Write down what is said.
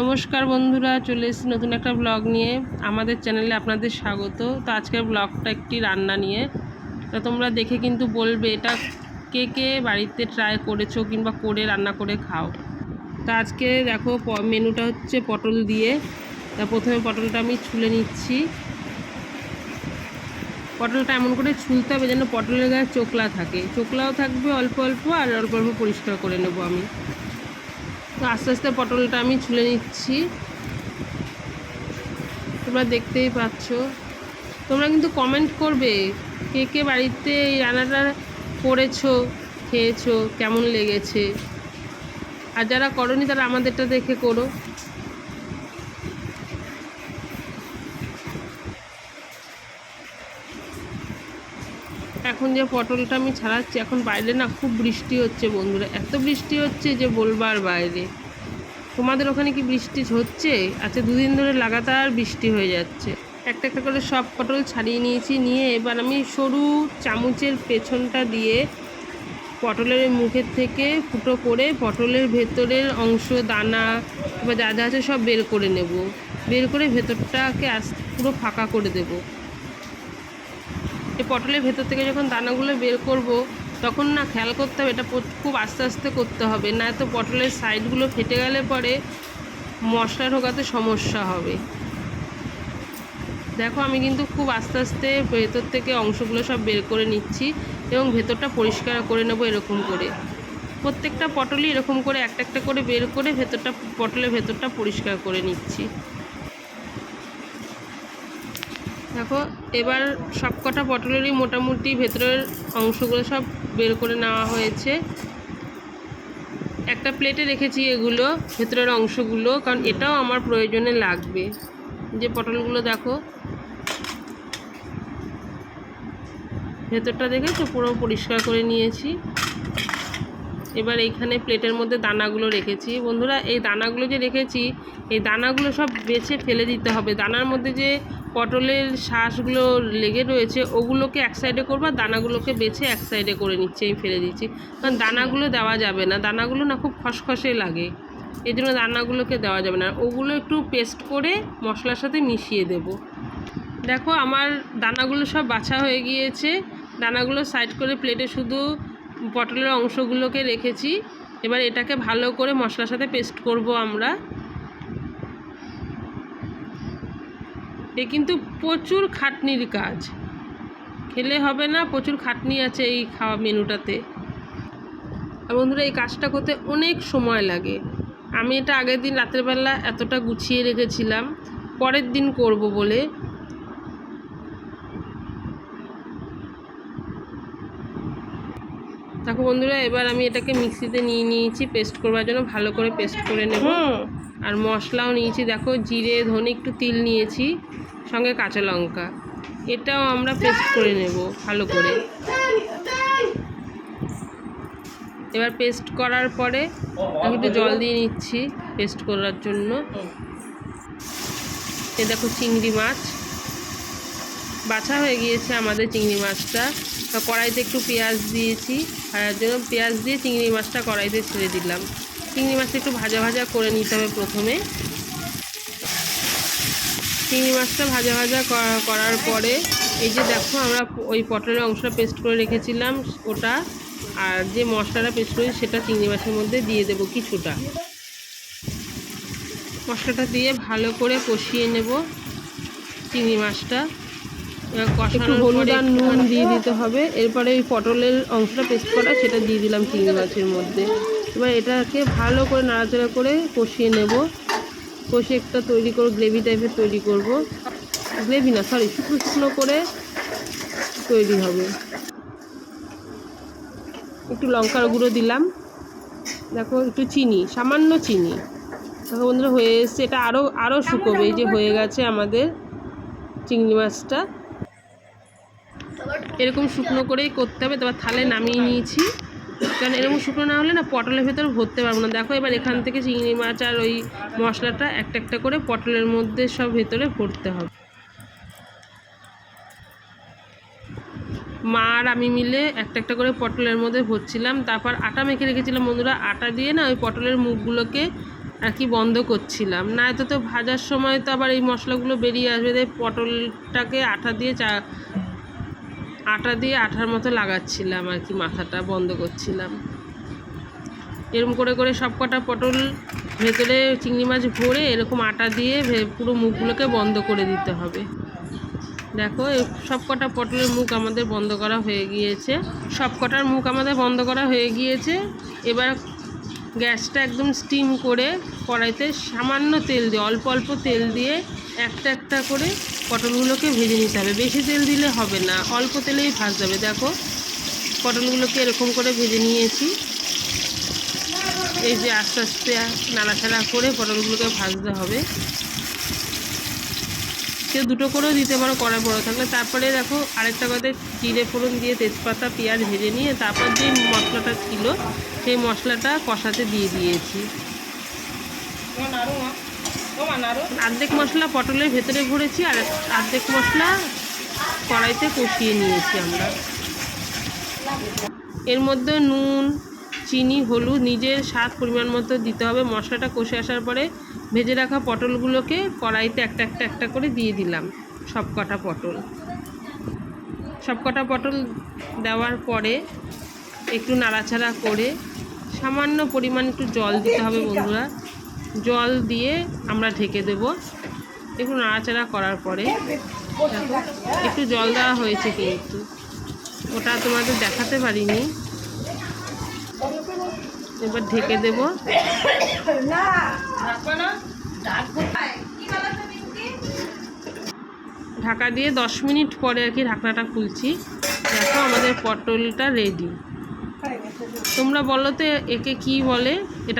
নমস্কার বন্ধুরা, চলে এসেছি নতুন একটা ব্লগ নিয়ে। আমাদের চ্যানেলে আপনাদের স্বাগত। তো আজকের ব্লগটা একটি রান্না নিয়ে। তো তোমরা দেখে কিন্তু বলবে, এটা কে কে বাড়িতে ট্রাই করেছ কিংবা করে রান্না করে খাও? তো আজকে দেখো মেনুটা হচ্ছে পটল দিয়ে। তা প্রথমে পটলটা আমি ছুলে নিচ্ছি। পটলটা এমন করে ছুলতে হবে যেন পটলের গায়ে চোকলা থাকে। চোকলাও থাকবে অল্প অল্প, আর অল্প অল্প পরিষ্কার করে নেব আমি। তো আস্তে আস্তে পটলটা আমি ছুলে নিচ্ছি। তোমরা দেখতেই পাচ্ছ। তোমরা কিন্তু কমেন্ট করবে কে কে বাড়িতে এই রান্নাটা করেছ, খেয়েছো, কেমন লেগেছে। আর যারা করনি তারা আমাদেরটা দেখে করো। এখন যে পটলটা আমি ছাড়াচ্ছি, এখন বাইরে না খুব বৃষ্টি হচ্ছে বন্ধুরা। এত বৃষ্টি হচ্ছে যে বলবার বাইরে। তোমাদের ওখানে কি বৃষ্টি হচ্ছে? আচ্ছা দুদিন ধরে লাগাতার বৃষ্টি হয়ে যাচ্ছে। একটা একটা করে সব পটল ছাড়িয়ে নিয়েছি, নিয়ে এবার আমি সরু চামচের পেছনটা দিয়ে পটলের মুখের থেকে ফুটো করে পটলের ভেতরের অংশ, দানা বা যা যা আছে সব বের করে নেব। বের করে ভেতরটাকে আস পুরো ফাঁকা করে দেবো। এই পটলের ভেতর থেকে যখন দানাগুলো বের করব, তখন না খেয়াল করতে হবে এটা খুব আস্তে আস্তে করতে হবে। না তো পটলের সাইডগুলো ফেটে গেলে পরে মশলা ঢোকাতে সমস্যা হবে। দেখো, আমি কিন্তু খুব আস্তে আস্তে ভেতর থেকে অংশগুলো সব বের করে নিচ্ছি এবং ভেতরটা পরিষ্কার করে নেব এরকম করে। প্রত্যেকটা পটলই এরকম করে একটা একটা করে বের করে ভেতরটা, পটলের ভেতরটা পরিষ্কার করে নিচ্ছি। দেখো, এবার সবকটা পটলেরই মোটামুটি ভেতরের অংশগুলো সব বের করে নেওয়া হয়েছে। একটা প্লেটে রেখেছি এগুলো, ভেতরের অংশগুলো, কারণ এটাও আমার প্রয়োজনে লাগবে। যে পটলগুলো দেখো। ভেতরটা দেখেছ? পুরো পরিষ্কার করে নিয়েছি। এবার এইখানে প্লেটের মধ্যে দানাগুলো রেখেছি। বন্ধুরা, এই দানাগুলো যে রেখেছি, এই দানাগুলো সব বেছে ফেলে দিতে হবে। দানার মধ্যে যে পটলের শ্বাসগুলো লেগে রয়েছে, ওগুলোকে এক সাইডে করব আর দানাগুলোকে বেছে এক সাইডে করে নিচ্ছে, আমি ফেলে দিচ্ছি। কারণ দানাগুলো দেওয়া যাবে না, দানাগুলো না খুব খসখসে লাগে, এই জন্য দানাগুলোকে দেওয়া যাবে না। ওগুলো একটু পেস্ট করে মশলার সাথে মিশিয়ে দেব। দেখো আমার দানাগুলো সব বাছা হয়ে গিয়েছে, দানাগুলো সাইড করে প্লেটে শুধু পটলের অংশগুলোকে রেখেছি। এবার এটাকে ভালো করে মশলার সাথে পেস্ট করব আমরা। এ কিন্তু প্রচুর খাটনির কাজ। খেলে হবে না প্রচুর খাটনি আছে এই খাওয়া মেনুটাতে। আর বন্ধুরা এই কাজটা করতে অনেক সময় লাগে। আমি এটা আগের দিন রাতের বেলা এতটা গুছিয়ে রেখেছিলাম পরের দিন করব বলে। দেখো বন্ধুরা এবার আমি এটাকে মিক্সিতে নিয়ে নিয়েছি পেস্ট করবার জন্য ভালো করে পেস্ট করে নেব। আর মশলাও নিয়েছি। দেখো জিরে ধনে একটু তিল নিয়েছি। সঙ্গে কাঁচা লঙ্কা। এটাও আমরা পেস্ট করে নেব ভালো করে। এবার পেস্ট করার পরে আমি একটু জল দিয়ে নিচ্ছি পেস্ট করার জন্য। এ দেখো চিংড়ি মাছ। বাছা হয়ে গিয়েছে আমাদের চিংড়ি মাছটা। কড়াইতে একটু পেঁয়াজ দিয়েছি। ভাজার জন্য পেঁয়াজ দিয়ে চিংড়ি মাছটা কড়াইতে ছেড়ে দিলাম। চিংড়ি মাছটা একটু ভাজা ভাজা করে নিতে হবে প্রথমে। চিংড়ি মাছটা ভাজা ভাজা করার পরে এই যে দেখো আমরা ওই পটলের অংশটা পেস্ট করে রেখেছিলাম ওটা আর যে মশলাটা পেস্ট করেছি সেটা চিংড়ি মাছের মধ্যে দিয়ে দেবো কিছুটা। মশলাটা দিয়ে ভালো করে কষিয়ে নেব চিংড়ি মাছটা। কষানোর হলুদ আর নুন দিয়ে দিতে হবে। এরপরে ওই পটলের অংশটা পেস্ট করা সেটা দিয়ে দিলাম চিংড়ি মাছের মধ্যে। এবার এটাকে ভালো করে নাড়াচাড়া করে কষিয়ে নেব। কষিয়ে একটা তৈরি করব গ্রেভি টাইপের তৈরি করব। গ্রেভি না সরি শুকনো শুকনো করে তৈরি হবে। একটু লঙ্কার গুঁড়ো দিলাম। দেখো, একটু চিনি, সামান্য চিনি। দেখো বন্ধুরা, হয়ে এসছে। এটা আরও আরও শুকোবে, এই যে হয়ে গেছে আমাদের চিংড়ি মাছটা। এরকম শুকনো করেই করতে হবে। তারপর থালে নামিয়ে নিয়েছি। কারণ এরকম শুকনো না হলে না পটলের ভেতর ভরতে পারব না। দেখো এবার এখান থেকে চিংড়ি মাছ আর ওই মশলাটা একটা একটা করে পটলের মধ্যে সব ভেতরে ভরতে হবে। মা আর আমি মিলে একটা একটা করে পটলের মধ্যে ভরছিলাম। তারপর আটা মেখে রেখেছিলাম বন্ধুরা। আটা দিয়ে না ওই পটলের মুখগুলোকে আর কি বন্ধ করছিলাম। না এত তো ভাজার সময় তো আবার এই মশলাগুলো বেরিয়ে আসবে। তাই পটলটাকে আটা দিয়ে চা আটা দিয়ে আঠার মতো লাগাচ্ছিলাম আর কি, মাথাটা বন্ধ করছিলাম। এরকম করে করে সব কটা পটল ভেতরে চিংড়ি মাছ ভরে এরকম আটা দিয়ে পুরো মুখগুলোকে বন্ধ করে দিতে হবে। দেখো সব কটা পটলের মুখ আমাদের বন্ধ করা হয়ে গিয়েছে। সব কটার মুখ আমাদের বন্ধ করা হয়ে গিয়েছে। এবার গ্যাসটা একদম স্টিম করে কড়াইতে সামান্য তেল দিয়ে, অল্প অল্প তেল দিয়ে একটা একটা করে পটলগুলোকে ভেজে নিতে হবে। বেশি তেল দিলে হবে না, অল্প তেলেই ভাজতে হবে দেখো, পটলগুলোকে এরকম করে ভেজে নিয়েছি। এই যে আস্তে আস্তে নাড়াচাড়া করে পটলগুলোকে ভাজতে হবে। কেউ দুটো করেও দিতে পারো, কড়াই বড় থাকলে। তারপরে দেখো, আরেকটা কথা জিরে ফোড়ন দিয়ে তেজপাতা, পেঁয়াজ ভেজে নিয়ে তারপর যে মশলাটা ছিল, সেই মশলাটা কষাতে দিয়ে দিয়েছি। অর্ধেক মশলা পটলের ভেতরে ভরেছি আর অর্ধেক মশলা কড়াইতে কষিয়ে নিয়েছি আমরা। এর মধ্যে নুন, চিনি, হলুদ নিজের স্বাদ পরিমাণ মতো দিতে হবে। মশলাটা কষে আসার পরে ভেজে রাখা পটলগুলোকে কড়াইতে একটা একটা একটা করে দিয়ে দিলাম সব কটা পটল। সব কটা পটল দেওয়ার পরে একটু নাড়াচাড়া করে সামান্য পরিমাণ একটু জল দিতে হবে বন্ধুরা। জল দিয়ে আমরা ঢেকে দেব। একটু নাড়াচাড়া করার পরে একটু জল দেওয়া হয়েছে কিন্তু। ওটা তোমাদের দেখাতে পারিনি। এবার ঢেকে দেব। ঢাকা দিয়ে দশ মিনিট পরে আর কি ঢাকনাটা খুলছি। দেখো, আমাদের পটলটা রেডি তোমরা বলো তো, একে কি বলে?